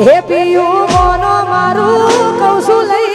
હે પિયું મોનો મારું લઈ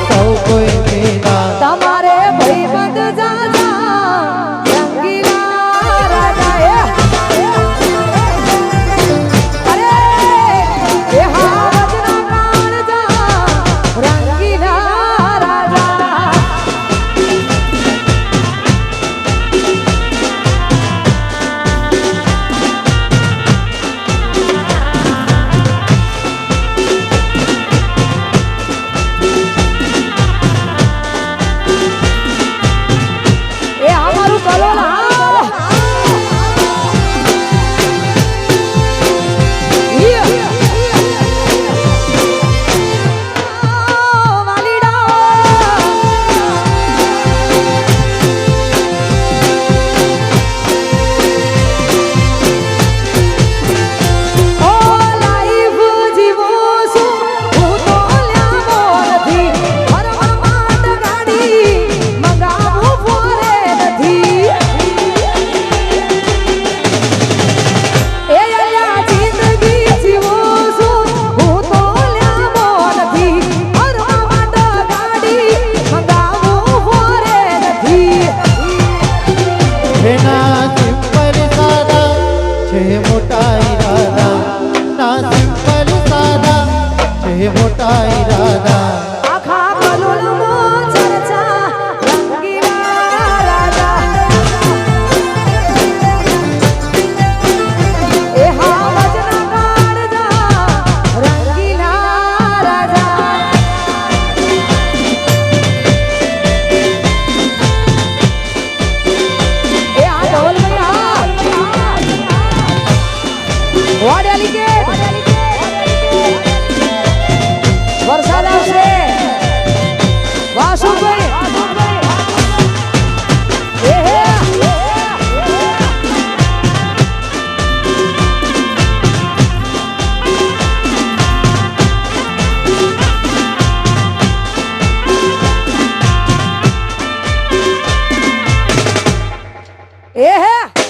સૌ કોઈ છે એ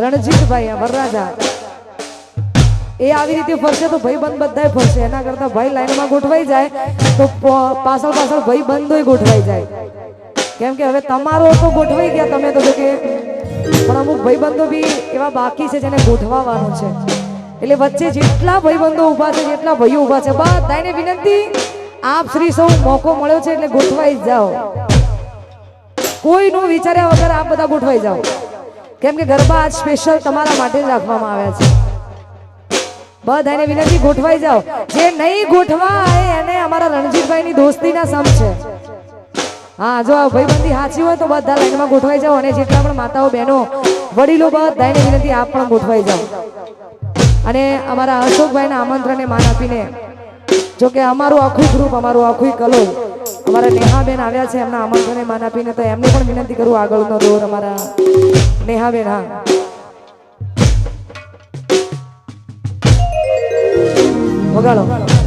રણજીતભાઈ વરરાજા. એ આવી રીતે ફરશે તો ભાઈ બંધ બધાય ફરશે. એના કરતા ભાઈ લાઈનમાં ગોઠવાઈ જાય તો પાછળ પાછળ ભાઈ બંધોય ગોઠવાઈ જાય. કેમ કે હવે તમારો તો ગોઠવાઈ ગયા તમે તો કે, પણ અમુક ભાઈબંધો બી એવા બાકી છે જેને ગોઠવાવાનું છે. એટલે વચ્ચે જેટલા ભાઈબંધો ઊભા છે, જેટલા ભાઈઓ ઊભા છે બધાને વિનંતી, આપ શ્રી સૌ મોકો મળ્યો છે એટલે ગોઠવાઈ જાઓ. કોઈનું વિચાર્યા વગર આ બધા ગોઠવાઈ જાઓ. કેમ કે ગરબા આજ સ્પેશિયલ તમારા માટે જ રાખવામાં આવ્યા છે. બધાને વિનંતી, ગોઠવાઈ જાઓ. જે નહીં ગોઠવાય એને અમારા રણજીતભાઈની દોસ્તીના સમ છે. હા, જો આ ભાઈબંધી સાચી હોય તો બધા લાઈનમાં ગોઠવાઈ જાઓ અને જેટલા પણ માતાઓ, બહેનો, વડીલો બધાને વિનંતી, આપ પણ ગોઠવાઈ જાઓ. અને અમારા અશોકભાઈના આમંત્રણને માન આપીને જોકે અમારું આખું ગ્રુપ અમારું આખું કલો અમારા નેહાબેન આવ્યા છે એમના આમંત્રણે માન આપીને તો એમને પણ વિનંતી કરું આગળનો દોર અમારા નેહાબેન, હા. વગાડો.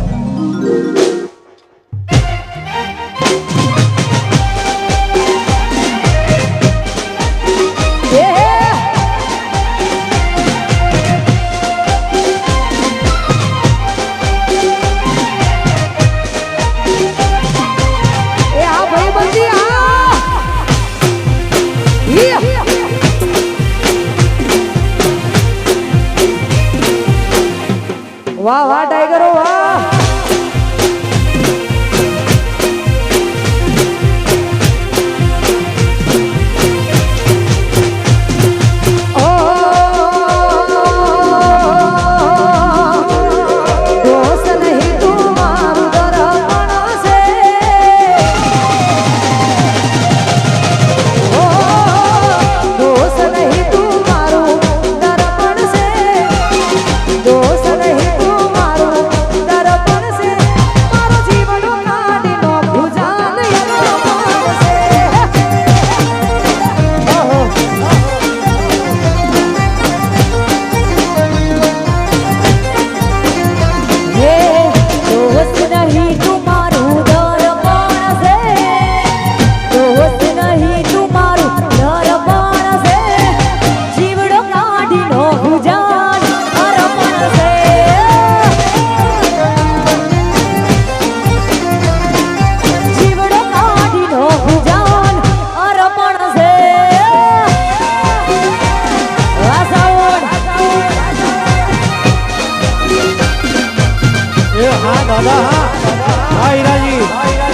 એ હા દાદા હા. હા હીરાજી.